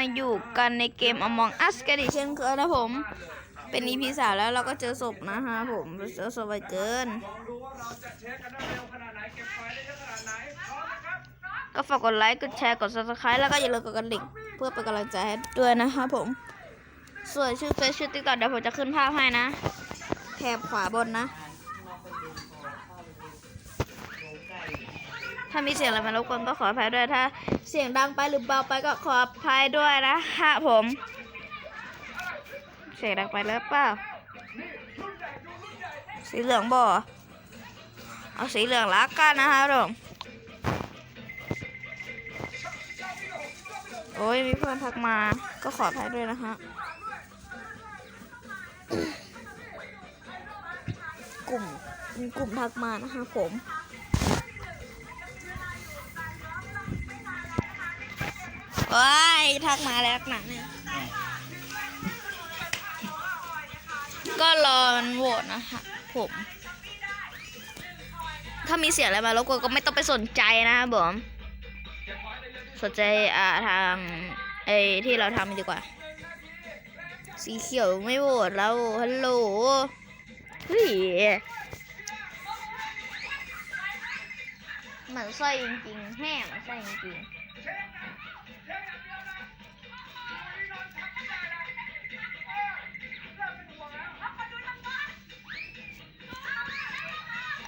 มาอยู่กันในเกม Among Us กันอีกเช่นเคยนะผม เป็น EP สามแล้วเราก็เจอศพนะฮะผมเจอศพไปเกินลองดูว่าเราจะเช็คกันได้เร็วขนาดไหนเก็บไฟได้เยอะขนาดไหนพร้อมนะครับก็ฝากกดไลค์ กดแชร์ กด subscribe แล้วก็อย่าลืมกดกระดิ่งเพื่อเป็นกำลังใจให้ด้วยนะคะผม ส่วนชื่อเฟซชื่อติ๊กต็อกเดี๋ยวผมจะขึ้นภาพให้นะแถบขวาบนนะ ถ้ามีเสียงอะไรมารบกวนก็ขออภัยด้วยถ้า เสียงดังไปหรือเบาไปก็ขออภัยด้วยนะฮะผม เสียงดังไปแล้วเปล่า สีเหลืองบ่เอาสีเหลืองละกันนะคะผมโอ้ยมีเพื่อนทักมา ก็ขออภัยด้วยนะฮะกลุ่มกลุ่มทักมานะคะผม ว้ายทักมาแล้วหนักเนี่ยก็รอมันโหวตนะคะผม ถ้ามีเสียงอะไรมารบกวนก็ไม่ต้องไปสนใจนะครับผมสนใจอ่าทางไอ้ที่เราทำดีกว่า สีเขียวไม่โหวตแล้วฮัลโหลเฮ้ยเหมือนไส้จริงๆแห้งไส้จริงๆ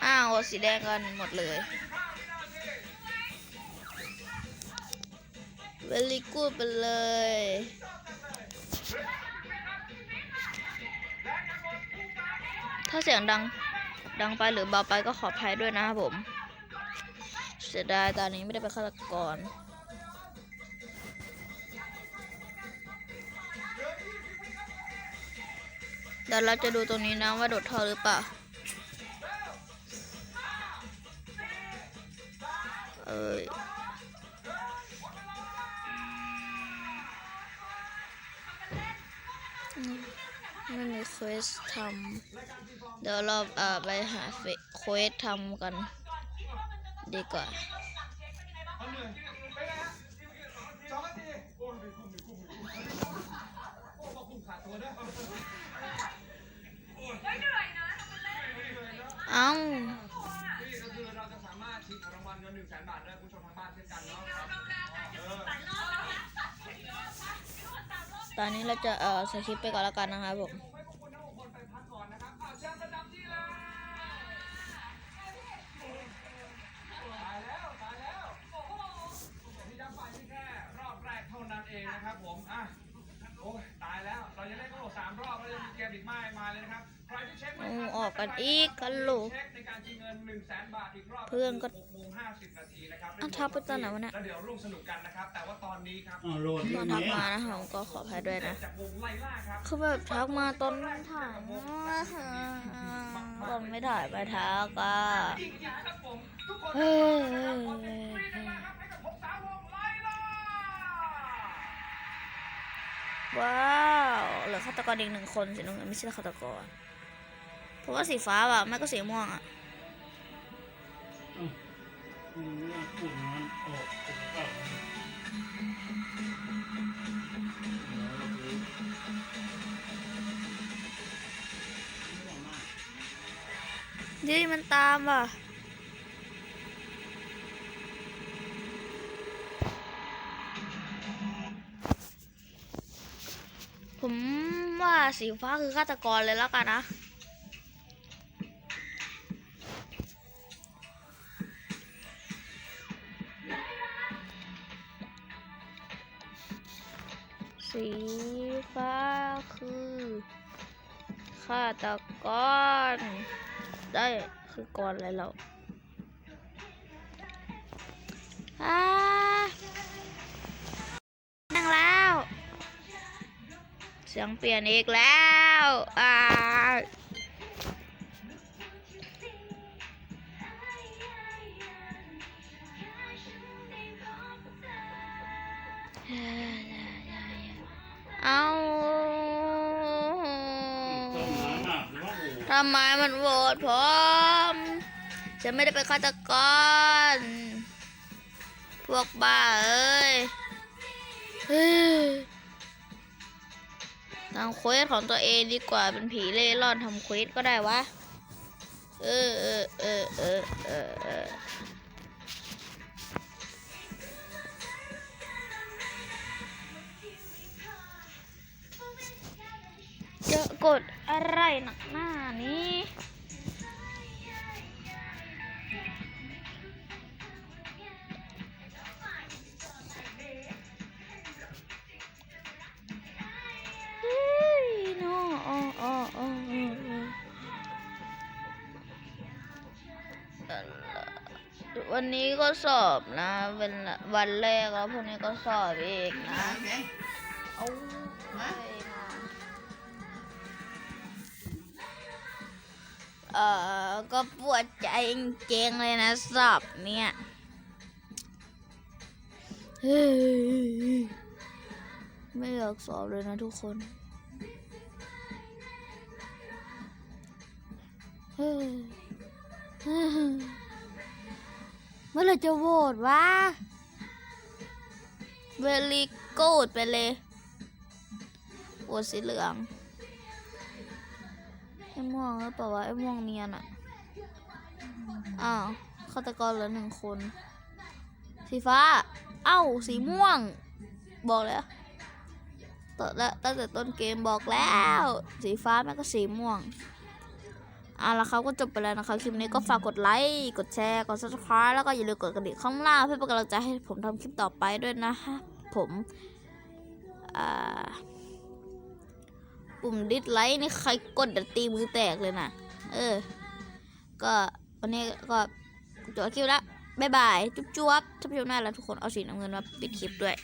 อ้าวสีแดงกันหมดเลย เวลีกูดไปเลยถ้าเสียงดังดังไปหรือเบาไปก็ขออภัยด้วยนะครับผม เสียดายตอนนี้ไม่ได้เป็นฆาตกร เดี๋ยวเราจะดูตรงนี้นะว่าโดดท่อหรือเปล่า เอ้ยไม่มีเควสทำเดี๋ยวเราเอ่อไปหาเฟเควสทำกัน ดีกว่า เอานี่ก็คือเราจะสามารถชิงรางวัลเงิน1 0 0 0 0แบาทได้ผู้ชมทางบ้านเช่นกันเนาะตอนนี้เราจะเอ่อสคริปไปก่อนแล้วกันนะครับผมให้พวกคุณทั้งหกคนไปพักก่อนนะครับอ้าวเชิญประจำที่เลยตายแล้วตายแล้วที่ย้ำไปนี่แค่รอบแรกเท่านั้นเองนะครับผมอะโอ้ยตายแล้วเราจะเล่นทั้งหมดสามรอบแล้วยังมีเกมอีกมากมายเลยนะครับ ใครที่เช็คไม่เอาทันออกกันอีกกันลูกเช็คในการชิงเงิน1 0 0 0 0แบาทอีกรอบเพื่อนก็หกโมงห้าสิบนาทีนะครับอ้าวทักไปตอนไหนวะเนี่ยแล้วเดี๋ยวร่วมสนุกกันนะครับแต่ว่าตอนนี้ครับอ้าวโหลดตอนทักมานะครับผมก็ขออภัยด้วยนะจากวงไล่ล่าครับคือแบบทักมาตอนไม่ถ่ายตอนไม่ถ่ายไปทักอะจริงๆครับผมทุกคนเฮ้ยครับให้กับผมสาววงไล่ล่าว้าว เหลือฆาตกรอีกหนึ่งคนสีน้ำเงินไม่ใช่ฆาตกร เพราะว่าสีฟ้าอะไม่ก็สีม่วงอะอืมเนี่ยพูดมันออกผมก็ดิมันตามว่ะผมว่าสีฟ้าคือฆาตกรเลยแล้วกันนะ สีฟ้าคือฆาตกร ได้คือกรอะไรเราอ่านั่งแล้ว เสียงเปลี่ยนอีกแล้ว อ่าำไมมันโหวตผมฉันไม่ได้เป็นฆาตกร พวกบ้าเอ้ยทำเควสของตัวเองดีกว่าเป็นผีเล่ร่อนทำเควสก็ได้วะ เออเออเออเออเออ กดอะไรหนักหน้านี้เฮ้ยน่อ๋ออ๋ออ๋ออ๋ออ๋วันนี้ก็สอบนะเป็นวันแรกแล้วพรุ่งนี้ก็สอบอีกนะ อ่อก็ปวดใจจริงๆเลยนะสอบเนี่ยไม่อยากสอบเลยนะทุกคนเมื่อไรจะโหวตวะเวลีกูดไปเลยโหวตสีเหลือง ไอ้ม่วงหรือเปล่าวะไอ้ม่วงเนียนอะอ้าวฆาตกรเหลือหนึ่งคน สีฟ้า เอ้า สีม่วง บอกแล้วตั้งแต่ตั้งแต่ต้นเกมบอกแล้ว สีฟ้าแม่งก็สีม่วงเอาละครับก็จบไปแล้วนะครับคลิปนี้ก็ฝากกดไลค์กดแชร์กด subscribe แล้วก็อย่าลืมกดกระดิ่งข้างล่างเพื่อเป็นกำลังใจให้ผมทำคลิปต่อไปด้วยนะฮะผมอ่า ปุ่มดิสไลค์นี่ใครกดดตีมือแตกเลยนะเออ ก็วันนี้ก็จบคลิปละบ๊ายบาย จุ๊บจุ๊บถ้านผู้ชมน่าแล้วทุกคนเอาสีน้ำเงินมาปิดคลิปด้วย